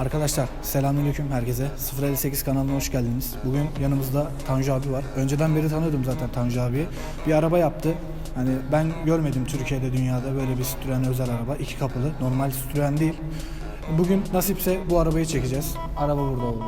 Arkadaşlar selamünaleyküm herkese. 058 kanalına hoş geldiniz. Bugün yanımızda Tanju abi var. Önceden beri tanıyordum zaten Tanju abiyi. Bir araba yaptı. Hani ben görmedim Türkiye'de dünyada böyle bir Citroen özel araba. iki kapılı. Normal Citroen değil. Bugün nasipse bu arabayı çekeceğiz. Araba burada oldu.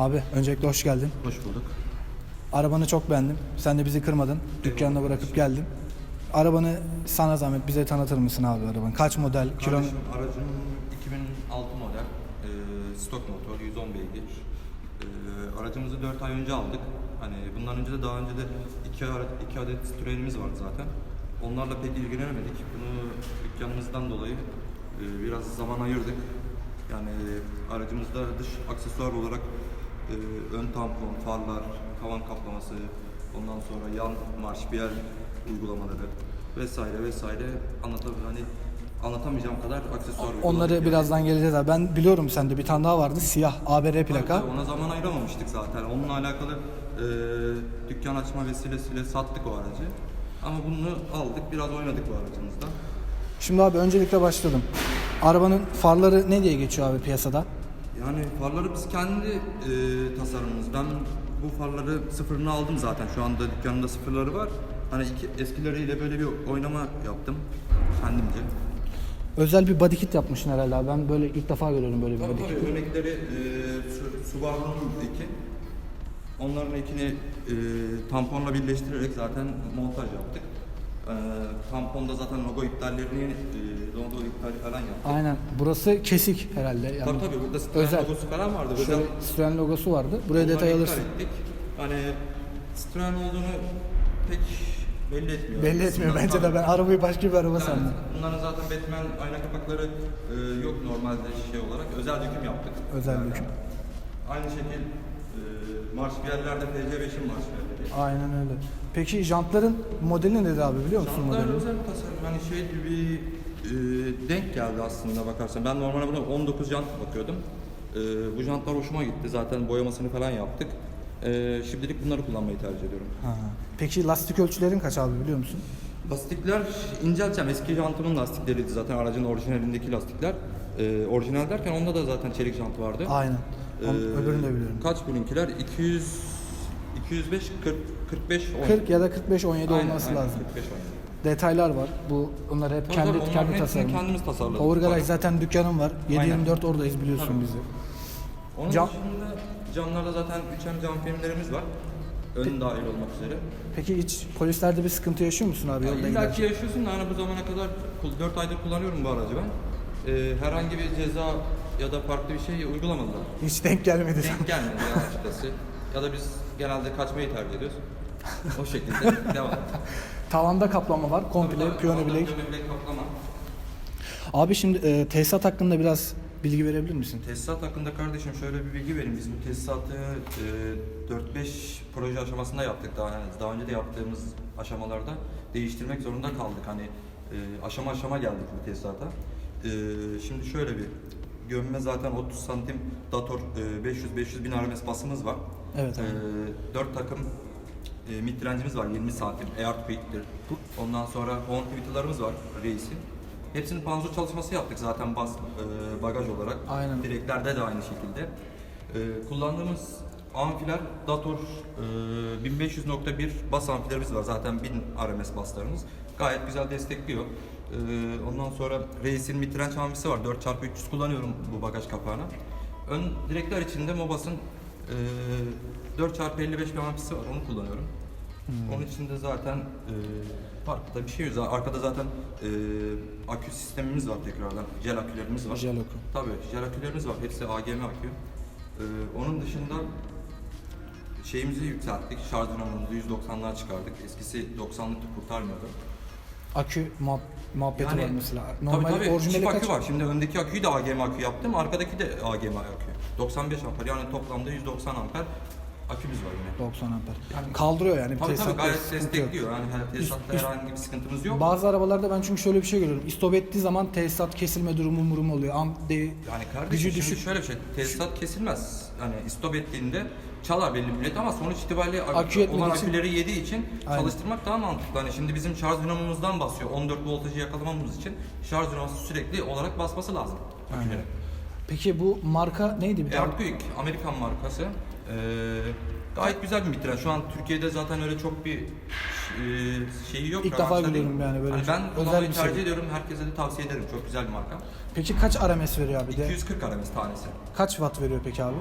Abi öncelikle hoş geldin. Hoş bulduk. Arabanı çok beğendim. Sen de bizi kırmadın. Dükkanına bırakıp geldin. Arabanı sana zahmet bize tanıtır mısın abi arabanı? Kaç model? Kilo... Kardeşim aracım 2006 model, e, stok motor, 110 beygir. E, aracımızı 4 ay önce aldık. Hani bundan önce de daha önce de 2 adet, iki adet Citroen'imiz vardı zaten. Onlarla pek ilgilenemedik. Bunu dükkanımızdan dolayı e, biraz zaman ayırdık. Yani aracımızda dış aksesuar olarak e, ön tampon, farlar, tavan kaplaması, ondan sonra yan marşpiyel uygulamaları vesaire vesaire anlatam hani anlatamayacağım kadar aksesuar Onları yani. birazdan geleceğiz abi. Ben biliyorum sende bir tane daha vardı. Siyah ABR plaka. tabii, ona zaman ayıramamıştık zaten. Onunla alakalı e, dükkan açma vesilesiyle sattık o aracı. Ama bunu aldık, biraz oynadık bu aracımızda. Şimdi abi öncelikle başladım. Arabanın farları ne diye geçiyor abi piyasada? Yani farları biz kendi e, tasarımımız. Ben bu farları sıfırını aldım zaten. Şu anda dükkanımda sıfırları var. Hani iki, eskileriyle böyle bir oynama yaptım kendimce. Özel bir body kit yapmışsın herhalde abi. Ben böyle ilk defa görüyorum böyle bir Tabii body kit. tabii örnekleri e, Su- Subaru'nun iki. Onların ikini e, tamponla birleştirerek zaten montaj yaptık. E, tamponda zaten logo iptallerini, e, logo iptali falan yaptık. Aynen. Burası kesik herhalde. Yani Tabii tabii burada Citroen özel. logosu falan vardı. Şöyle Özel Citroen logosu vardı. Buraya onları detay alırsın. ettik. Hani Citroen olduğunu pek belli etmiyor. Belli etmiyor bence de ben arabayı başka bir araba Yani sandım. bunların zaten Batman ayna kapakları e, yok normalde şey olarak. Özel döküm yaptık. Özel Yani döküm. Aynı şekil e, marşpiyerlerde PC5'in marşpiyerleri. Aynen öyle. Peki jantların modeli nedir abi biliyor musun Jantlar modeli? özel tasarım. Hani şey gibi e, denk geldi aslında bakarsan. Ben normalde buna 19 jant bakıyordum. E, bu jantlar hoşuma gitti. Zaten boyamasını falan yaptık. E, şimdilik bunları kullanmayı tercih ediyorum. Ha. Peki lastik ölçülerin kaç abi biliyor musun? Lastikler incelteceğim. Eski jantımın lastikleriydi zaten aracın orijinalindeki lastikler. Ee, orijinal derken onda da zaten çelik jant vardı. Aynen. Onun Ee, öbürünü de biliyorum. Kaç bununkiler? 200 205 40 45 10. 40 ya da 45 17 Aynen, olması aynen, lazım. 45 10. Detaylar var. Bu onlar hep Tabii kendi tabii, onların kendi hepsini tasarımı. kendimiz tasarladık. Power Garage zaten dükkanım var. 724 oradayız biliyorsun Tabii. bizi. Onun Cam- dışında camlarda zaten 3M cam filmlerimiz var. Ön dahil olmak üzere. Peki hiç polislerde bir sıkıntı yaşıyor musun abi yolda İlla giderken? ki yaşıyorsun da hani bu zamana kadar 4 aydır kullanıyorum bu aracı ben. Ee, herhangi bir ceza ya da farklı bir şey uygulamadılar. Hiç denk gelmedi. Denk gelmedi ya açıkçası. Ya da biz genelde kaçmayı tercih ediyoruz. O şekilde devam. Tavanda kaplama var. Komple Tabii, piyano bilek. piyano bilek kaplama. Abi şimdi e, tesisat hakkında biraz bilgi verebilir misin? Tesisat hakkında kardeşim şöyle bir bilgi vereyim. Biz bu tesisatı e, 4-5 proje aşamasında yaptık daha yani daha önce de yaptığımız aşamalarda değiştirmek zorunda kaldık. Hani e, aşama aşama geldik bu tesisata. E, şimdi şöyle bir gömme zaten 30 santim dator e, 500-500 bin RMS basımız var. Evet abi. E, 4 takım e, mid var 20 santim. Airquick'tir. Ondan sonra horn tweeter'larımız var Reis'in. Hepsinin panzur çalışması yaptık zaten bas, e, bagaj olarak. Aynen. Direklerde de aynı şekilde. E, kullandığımız amfiler Dator e, 1500.1 bas amfilerimiz var. Zaten 1000 RMS baslarımız. Gayet güzel destekliyor. E, ondan sonra Reis'in mitrenç amfisi var. 4x300 kullanıyorum bu bagaj kapağına. Ön direkler içinde Mobas'ın e, 4x55 bir amfisi var. Onu kullanıyorum. Onun içinde zaten e, farklı da bir şey yok. Arkada zaten e, akü sistemimiz var tekrardan. Jel akülerimiz var. Jel akü. Tabii jel akülerimiz var. Hepsi AGM akü. E, onun dışında şeyimizi yükselttik. Şarj dinamimizi 190'lığa çıkardık. Eskisi 90'lıkta kurtarmıyordu. Akü muhab- muhabbeti var mesela. Normal Normal tabii, tabii. orijinali Çift akü kaç? var. Şimdi öndeki aküyü de AGM akü yaptım. Arkadaki de AGM akü. 95 amper yani toplamda 190 amper akümüz var yine. 90 amper. Yani- Kaldırıyor yani. Tabii tabii gayet destekliyor. Yani her tesisatta Üst- herhangi bir sıkıntımız yok. Bazı arabalarda ben çünkü şöyle bir şey görüyorum. İstop ettiği zaman tesisat kesilme durumu murum oluyor. Am de, Yani kardeşim gücü düşük. şöyle bir şey, tesisat kesilmez. Hani istop ettiğinde çalar belli müddet ama sonuç itibariyle ak- Akü yetmediği olan için- aküleri yediği için Aynen. çalıştırmak daha mantıklı. Hani şimdi bizim şarj dinamomuzdan basıyor. 14 voltajı yakalamamız için şarj dinamosu sürekli olarak basması lazım aküleri. Peki bu marka neydi bir tane? Airquick, Amerikan markası. Ee, gayet güzel bir mitren. Şu an Türkiye'de zaten öyle çok bir e, şeyi yok. İlk defa görüyorum yani böyle Hani çok ben özel kullanmayı bir tercih şey. ediyorum. Herkese de tavsiye ederim. Çok güzel bir marka. Peki kaç RMS veriyor abi de? 240 RMS tanesi. Kaç watt veriyor peki abi?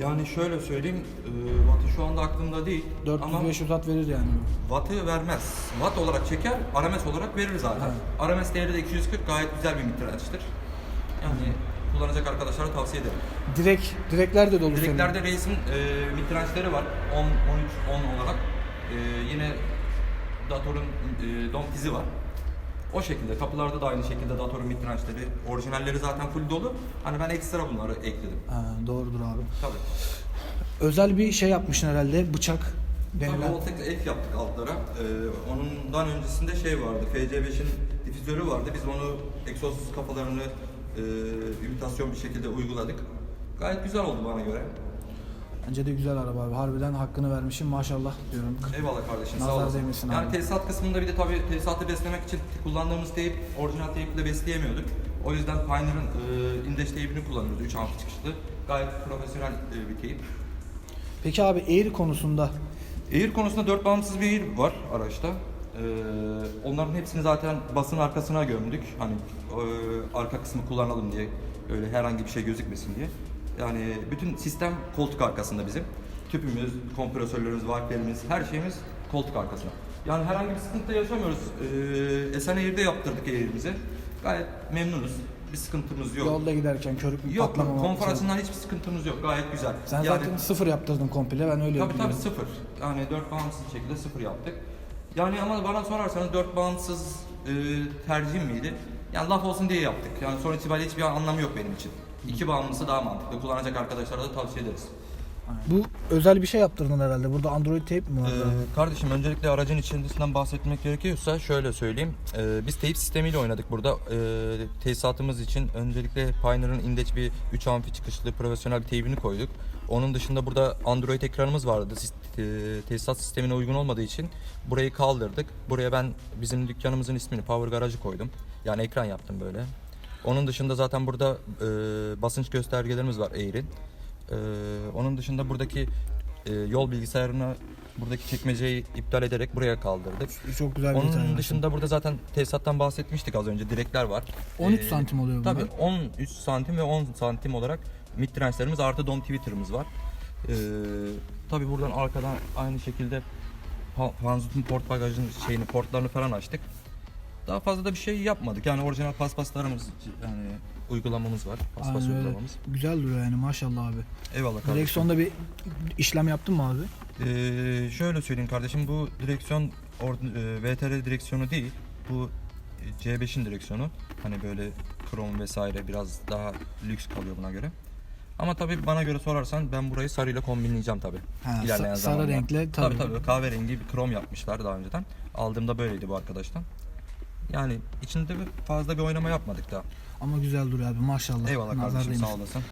Yani şöyle söyleyeyim, e, wattı şu anda aklımda değil 400-500 ama watt verir yani. wattı vermez. Watt olarak çeker, RMS olarak verir zaten. RMS değeri de 240 gayet güzel bir mitrençtir. Yani kullanacak arkadaşlara tavsiye ederim. Direkt, direkler de dolu senin. Direklerde Reis'in e, mitrençleri var. 10, 13, 10 olarak. E, yine Dator'un e, dom dizi var. O şekilde. Kapılarda da aynı şekilde Dator'un mitrençleri. Orijinalleri zaten full dolu. Hani ben ekstra bunları ekledim. Ha, doğrudur abi. Tabii. Özel bir şey yapmışsın herhalde. Bıçak Tabii denilen. Voltex Elf yaptık altlara. Ee, onundan öncesinde şey vardı, FC5'in difüzörü vardı. Biz onu egzoz kafalarını e, imitasyon bir şekilde uyguladık. Gayet güzel oldu bana göre. Bence de güzel araba abi. Harbiden hakkını vermişim maşallah diyorum. Eyvallah kardeşim Nazar sağ olasın. değmesin yani abi. tesisat kısmında bir de tabii tesisatı beslemek için kullandığımız teyp orijinal teyple besleyemiyorduk. O yüzden Pioneer'ın e, index teypini kullanıyoruz 3 amfi çıkışlı. Gayet profesyonel e, bir teyp. Peki abi Air konusunda Air konusunda dört bağımsız bir Air var araçta. Ee, onların hepsini zaten basın arkasına gömdük. Hani e, arka kısmı kullanalım diye. Öyle herhangi bir şey gözükmesin diye. Yani bütün sistem koltuk arkasında bizim. Tüpümüz, kompresörlerimiz, valflerimiz, her şeyimiz koltuk arkasında. Yani herhangi bir sıkıntı yaşamıyoruz. Ee, Esen Air'de yaptırdık Air'imizi. Gayet memnunuz. Bir sıkıntımız yok. yolda giderken körük mü Yok, patlama konfor açısından hiçbir sıkıntımız yok. Gayet güzel. Sen Yani- zaten sıfır yaptırdın komple ben öyle Tabii tabii biliyorum. sıfır. Yani dört bağımsız şekilde sıfır yaptık. Yani ama bana sorarsanız dört bağımsız e, tercihim miydi? Yani laf olsun diye yaptık. Yani sonuç itibariyle hiçbir anlamı yok benim için. İki bağımlısı daha mantıklı. Kullanacak arkadaşlara da tavsiye ederiz. Bu özel bir şey yaptırdın herhalde. Burada Android tape mi var? Ee, kardeşim öncelikle aracın içerisinden bahsetmek gerekiyorsa şöyle söyleyeyim. Ee, biz teyip sistemiyle oynadık burada. Ee, tesisatımız için öncelikle Pioneer'ın index bir 3 amfi çıkışlı profesyonel bir teybini koyduk. Onun dışında burada Android ekranımız vardı. E, Tesisat sistemine uygun olmadığı için burayı kaldırdık. Buraya ben bizim dükkanımızın ismini Power Garajı koydum. Yani ekran yaptım böyle. Onun dışında zaten burada e, basınç göstergelerimiz var Air'in. Ee, onun dışında buradaki e, yol bilgisayarını buradaki çekmeceyi iptal ederek buraya kaldırdık. Çok güzel bir Onun detay. dışında burada zaten tesisattan bahsetmiştik az önce direkler var. 13 Ee, santim oluyor bunlar. Tabii 13 santim ve 10 santim olarak mid dirençlerimiz artı dom twitter'ımız var. Ee, tabii buradan arkadan aynı şekilde pa- Panzut'un port bagajın şeyini portlarını falan açtık. Daha fazla da bir şey yapmadık. Yani orijinal paspaslarımız yani uygulamamız var. Paspas Aynen öyle. uygulamamız. Güzel duruyor yani maşallah abi. Eyvallah kardeşim. Direksiyonda bir işlem yaptın mı abi? Ee, şöyle söyleyeyim kardeşim bu direksiyon or- e, VTR direksiyonu değil. Bu e, C5'in direksiyonu. Hani böyle krom vesaire biraz daha lüks kalıyor buna göre. Ama tabii bana göre sorarsan ben burayı sarıyla kombinleyeceğim tabii. Ha, sa- İlerleyen sarı zamanlarda. renkle tabii. tabii. tabii kahverengi bir krom yapmışlar daha önceden. Aldığımda böyleydi bu arkadaştan. Yani içinde fazla bir oynama yapmadık daha. Ama güzel duruyor abi maşallah. Eyvallah Nazar kardeşim sağ olasın.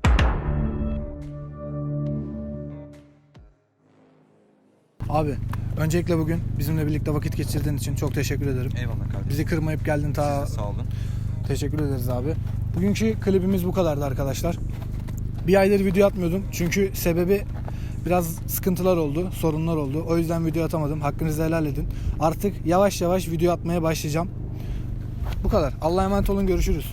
Abi öncelikle bugün bizimle birlikte vakit geçirdiğin için çok teşekkür ederim. Eyvallah kardeşim. Bizi kırmayıp geldin ta Sağ olun. Teşekkür ederiz abi. Bugünkü klibimiz bu kadardı arkadaşlar. Bir aydır video atmıyordum. Çünkü sebebi biraz sıkıntılar oldu, sorunlar oldu. O yüzden video atamadım. Hakkınızı helal edin. Artık yavaş yavaş video atmaya başlayacağım. Bu kadar. Allah'a emanet olun. Görüşürüz.